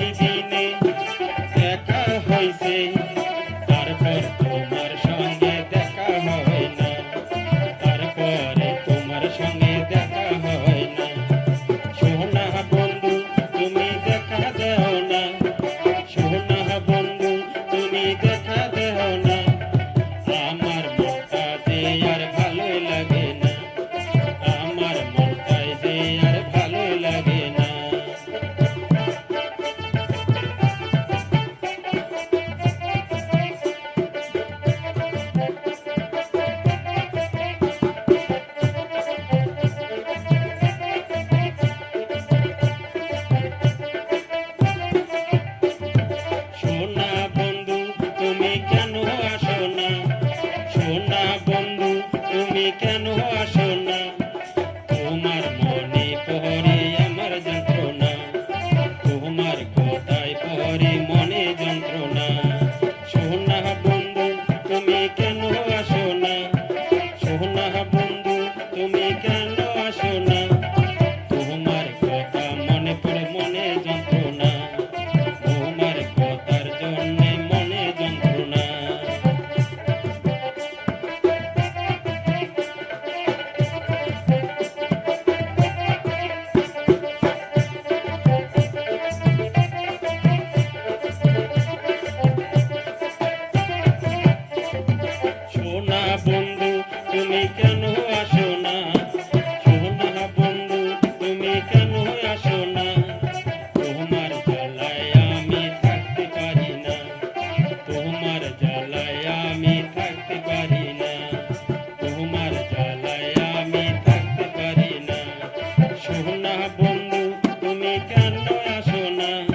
मेरी জীবনে যন্ত্রণা। সোনা বন্ধু তুমি কেন আসো না? সোনা দয়া